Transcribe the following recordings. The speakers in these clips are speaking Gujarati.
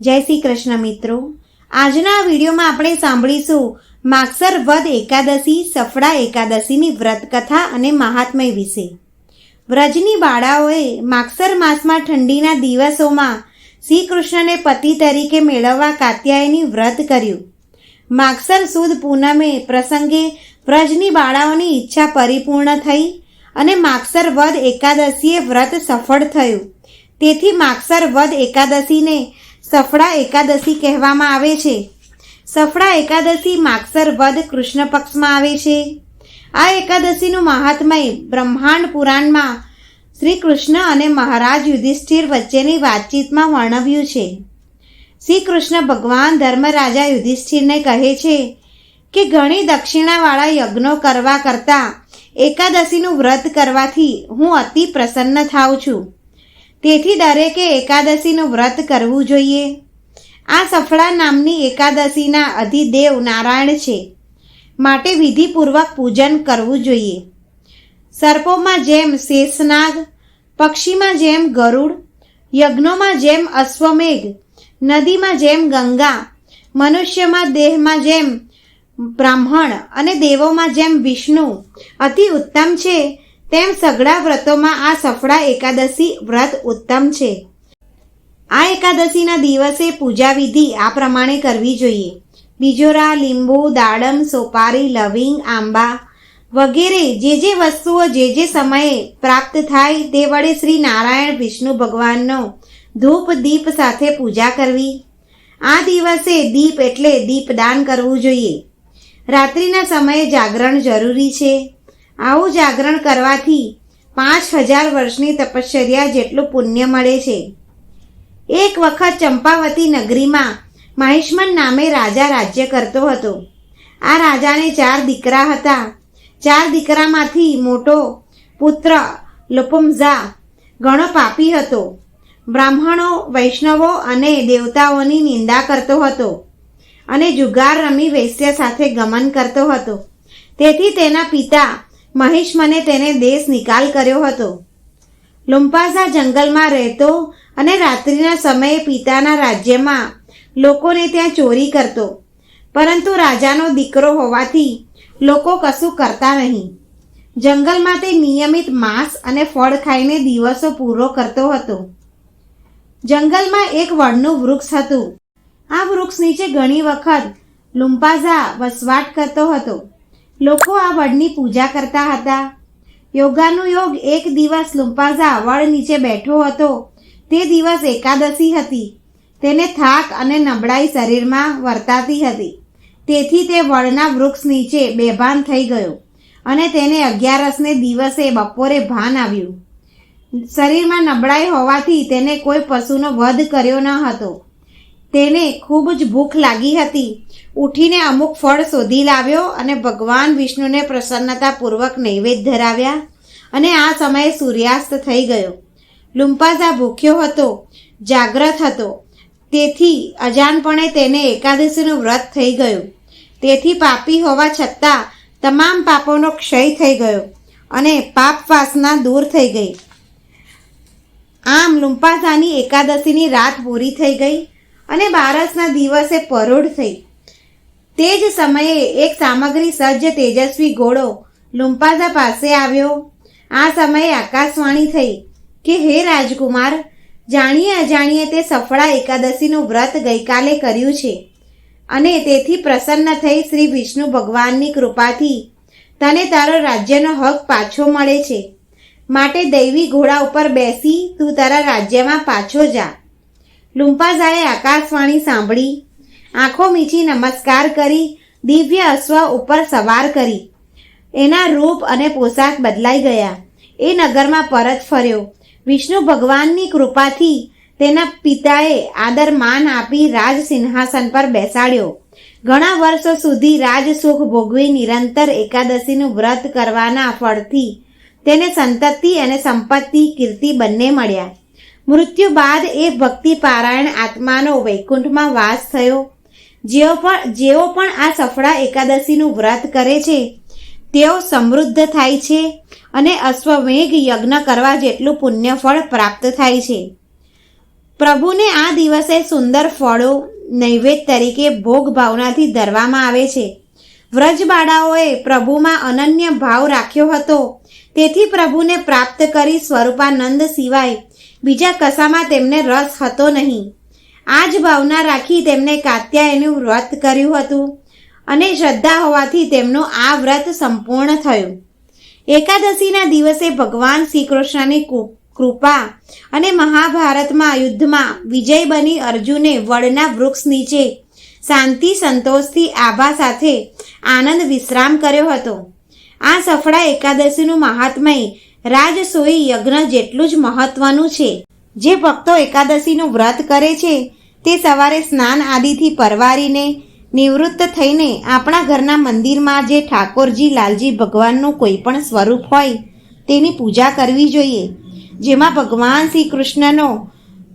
જય શ્રી કૃષ્ણ મિત્રો. આજના વિડીયોમાં આપણે સાંભળીશું માગસર વદ એકાદશી, સફળા એકાદશીની વ્રત કથા અને મહાત્મય વિશે. વ્રજની બાળાઓએ માગસર માસમાં ઠંડીના દિવસોમાં શ્રી કૃષ્ણને પતિ તરીકે મેળવવા કાત્યાયની વ્રત કર્યું. માગસર સુદ પૂનમે પ્રસંગે વ્રજની બાળાઓની ઈચ્છા પરિપૂર્ણ થઈ અને માગસર વદ એકાદશીએ વ્રત સફળ થયું. તેથી માગસર વદ એકાદશીને સફળા એકાદશી કહેવામાં આવે છે. સફળા એકાદશી માગસર વદ કૃષ્ણ પક્ષમાં આવે છે. આ એકાદશીનું મહાત્મય બ્રહ્માંડ પુરાણમાં શ્રી કૃષ્ણ અને મહારાજ યુધિષ્ઠિર વચ્ચેની વાતચીતમાં વર્ણવ્યું છે. શ્રી કૃષ્ણ ભગવાન ધર્મરાજા યુધિષ્ઠિરને કહે છે કે ઘણી દક્ષિણાવાળા યજ્ઞો કરવા કરતાં એકાદશીનું વ્રત કરવાથી હું અતિ પ્રસન્ન થાઉં છું. તેથી દરેકે એકાદશીનું વ્રત કરવું જોઈએ. આ સફળા નામની એકાદશીના અધિદેવ નારાયણ છે. માટે વિધિપૂર્વક પૂજન કરવું જોઈએ. સર્પોમાં જેમ શેષનાગ, પક્ષીમાં જેમ ગરુડ, યજ્ઞોમાં જેમ અશ્વમેઘ, નદીમાં જેમ ગંગા, મનુષ્યમાં દેહમાં જેમ બ્રાહ્મણ અને દેવોમાં જેમ વિષ્ણુ અતિ ઉત્તમ છે. તેમ સઘળા વ્રતોમાં આ સફળા એકાદશી વ્રત ઉત્તમ છે. આ એકાદશીના દિવસે પૂજા વિધિ આ પ્રમાણે કરવી જોઈએ. બીજોરા, લીંબુ, દાડમ, સોપારી, લવિંગ, આંબા વગેરે જે જે વસ્તુઓ જે જે સમયે પ્રાપ્ત થાય તે વડે શ્રી નારાયણ, વિષ્ણુ ભગવાનનો ધૂપ, દીપ સાથે પૂજા કરવી. આ દિવસે દીપ એટલે દીપદાન કરવું જોઈએ. રાત્રિના સમયે જાગરણ જરૂરી છે. આવું જાગરણ કરવાથી પાંચ હજાર વર્ષની તપશ્ચર્યા જેટલું પુણ્ય મળે છે. એક વખત ચંપાવતી નગરીમાં મહેશમન નામે રાજા રાજ્ય કરતો હતો. આ રાજાને ચાર દીકરા હતા. ચાર દીકરામાંથી મોટો પુત્ર લુપુમઝા ઘણો પાપી હતો. બ્રાહ્મણો, વૈષ્ણવો અને દેવતાઓની નિંદા કરતો હતો અને જુગાર રમી વૈશ્ય સાથે ગમન કરતો હતો. તેથી તેના પિતા મહેશમને તેને દેશ નિકાલ કર્યો હતો. લુમ્પાઝા જંગલમાં રહેતો અને રાત્રિના સમયે પિતાના રાજ્યમાં લોકોને ત્યાં ચોરી કરતો. પરંતુ રાજાનો દીકરો હોવાથી લોકો કશું કરતા નહીં. જંગલમાં તે નિયમિત માંસ અને ફળ ખાઈને દિવસો પૂરો કરતો હતો. જંગલમાં એક વડનું વૃક્ષ હતું. આ વૃક્ષ નીચે ઘણી વખત લુમ્પાઝા વસવાટ કરતો હતો. લોકો આ વડની પૂજા કરતા હતા. યોગાનુયોગ એક દિવસ લુંપાઝા વડ નીચે બેઠો હતો. તે દિવસ એકાદશી હતી. તેને થાક અને નબળાઈ શરીરમાં વર્તાતી હતી. તેથી તે વડના વૃક્ષ નીચે બેભાન થઈ ગયો અને તેને અગિયારસને દિવસે બપોરે ભાન આવ્યું. શરીરમાં નબળાઈ હોવાથી તેને કોઈ પશુનો વધ કર્યો ન હતો. તેને ખૂબ જ ભૂખ લાગી હતી. ઉઠીને અમુક ફળ શોધી લાવ્યો અને ભગવાન વિષ્ણુને પ્રસન્નતાપૂર્વક નૈવેદ્ય ધરાવ્યા અને આ સમયે સૂર્યાસ્ત થઈ ગયો. લુમ્પાઝા ભૂખ્યો હતો, જાગ્રત હતો. તેથી અજાણપણે તેને એકાદશીનું વ્રત થઈ ગયું. તેથી પાપી હોવા છતાં તમામ પાપોનો ક્ષય થઈ ગયો અને પાપ વાસના દૂર થઈ ગઈ. આમ લુમ્પાઝાની એકાદશીની રાત પૂરી થઈ ગઈ અને બારસના દિવસે પરોઢ થઈ. તે જ સમયે એક સામગ્રી સજ્જ તેજસ્વી ઘોડો લુમ્પાઝા પાસે આવ્યો. આ સમયે આકાશવાણી થઈ કે, હે રાજકુમાર, જાણીએ અજાણીએ તે સફળા એકાદશીનું વ્રત ગઈકાલે કર્યું છે. અને તેથી પ્રસન્ન થઈ શ્રી વિષ્ણુ ભગવાનની કૃપાથી તને તારો રાજ્યનો હક પાછો મળે છે. માટે દૈવી ઘોડા ઉપર બેસી તું તારા રાજ્યમાં પાછો જા. લુમ્પાઝાએ આકાશવાણી સાંભળી. આંખો મીચી નમસ્કાર કરી, દિવ્ય અશ્વ ઉપર સવાર કરી. એના રૂપ અને પોશાક બદલાઈ ગયા. એ નગરમાં પરત ફર્યો. વિષ્ણુ ભગવાનની કૃપાથી તેના પિતાએ આદર માન આપી રાજ સિંહાસન પર બેસાડ્યો. ઘણા વર્ષો સુધી રાજ સુખ ભોગવી નિરંતર એકાદશીનું વ્રત કરવાના ફળથી તેને સંતતિ અને સંપત્તિ, કીર્તિ બંને મળ્યા. મૃત્યુ બાદ એ ભક્તિ પારાયણ આત્માનો વૈકુંઠમાં વાસ થયો. જેઓ પણ જેઓ પણ આ સફળા એકાદશીનું વ્રત કરે છે, તેઓ સમૃદ્ધ થાય છે અને અશ્વમેઘ યજ્ઞ કરવા જેટલું પુણ્યફળ પ્રાપ્ત થાય છે. પ્રભુને આ દિવસે સુંદર ફળો, નૈવેદ્ય તરીકે ભોગ ભાવનાથી ધરવામાં આવે છે. વ્રજબાળાઓએ પ્રભુમાં અનન્ય ભાવ રાખ્યો હતો. તેથી પ્રભુને પ્રાપ્ત કરી સ્વરૂપાનંદ સિવાય બીજા કશામાં તેમને રસ હતો નહીં. આ જ ભાવના રાખી તેમને કાત્યાયનું વ્રત કર્યું હતું અને શ્રદ્ધા હોવાથી તેમનું આ વ્રત સંપૂર્ણ થયું. એકાદશીના દિવસે ભગવાન શ્રી કૃષ્ણની કૃપા અને મહાભારતમાં યુદ્ધમાં વિજય બની અર્જુને વડના વૃક્ષ નીચે શાંતિ, સંતોષથી આભા સાથે આનંદ વિશ્રામ કર્યો હતો. આ સફળા એકાદશીનું મહાત્મય રાજસોઈ યજ્ઞ જેટલું જ મહત્વનું છે. જે ભક્તો એકાદશીનું વ્રત કરે છે, તે સવારે સ્નાન આદિથી પરવારીને, નિવૃત્ત થઈને આપણા ઘરના મંદિરમાં જે ઠાકોરજી, લાલજી ભગવાનનું કોઈ પણ સ્વરૂપ હોય, તેની પૂજા કરવી જોઈએ. જેમાં ભગવાન શ્રી કૃષ્ણનો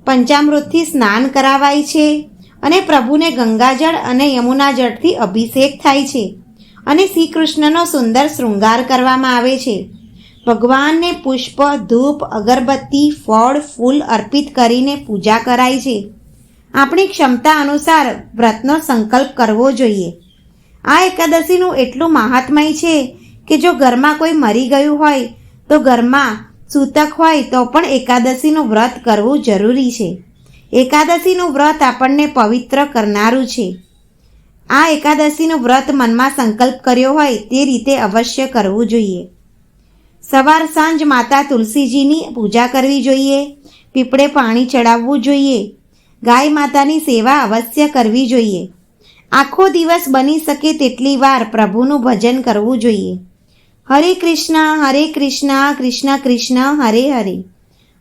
પંચામૃતથી સ્નાન કરાવાય છે અને પ્રભુને ગંગાજળ અને યમુના જળથી અભિષેક થાય છે અને શ્રી કૃષ્ણનો સુંદર શૃંગાર કરવામાં આવે છે. ભગવાનને પુષ્પ, ધૂપ, અગરબત્તી, ફળ, ફૂલ અર્પિત કરીને પૂજા કરાય છે. આપણી ક્ષમતા અનુસાર વ્રતનો સંકલ્પ કરવો જોઈએ. આ એકાદશીનું એટલું મહાત્મય છે કે જો ઘરમાં કોઈ મરી ગયું હોય, તો ઘરમાં સૂતક હોય તો પણ એકાદશીનું વ્રત કરવું જરૂરી છે. એકાદશીનું વ્રત આપણને પવિત્ર કરનારું છે. આ એકાદશીનું વ્રત મનમાં સંકલ્પ કર્યો હોય તે રીતે અવશ્ય કરવું જોઈએ. સવાર સાંજ માતા તુલસીજીની પૂજા કરવી જોઈએ, પીપળે પાણી ચડાવવું જોઈએ, ગાય માતાની સેવા અવશ્ય કરવી જોઈએ. આખો દિવસ બની શકે તેટલી વાર પ્રભુનું ભજન કરવું જોઈએ. હરે કૃષ્ણ હરે કૃષ્ણ કૃષ્ણ કૃષ્ણ, હરે હરે.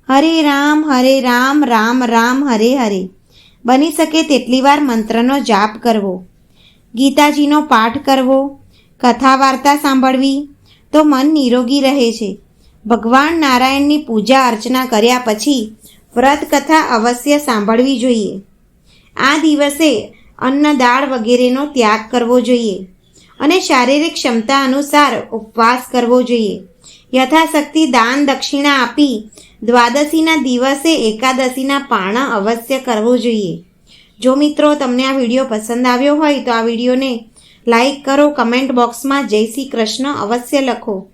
હરે રામ હરે રામ રામ રામ, હરે હરે. બની શકે તેટલી વાર મંત્રનો જાપ કરવો. ગીતાજીનો પાઠ કરવો. કથા વાર્તા સાંભળવી. તો મન નિરોગી રહે છે. ભગવાન નારાયણની પૂજા અર્ચના કર્યા પછી વ્રત કથા અવશ્ય સાંભળવી જોઈએ. આ દિવસે અન્ન દાળ વગેરેનો ત્યાગ કરવો જોઈએ અને શારીરિક ક્ષમતા અનુસાર ઉપવાસ કરવો જોઈએ. યથાશક્તિ દાન દક્ષિણા આપી દ્વાદશીના દિવસે એકાદશીના પાણા અવશ્ય કરવું જોઈએ. જો મિત્રો તમને આ વીડિયો પસંદ આવ્યો હોય તો આ વિડીયોને લાઈક કરો કમેન્ટ બોક્સમાં જય શ્રી કૃષ્ણ અવશ્ય લખો.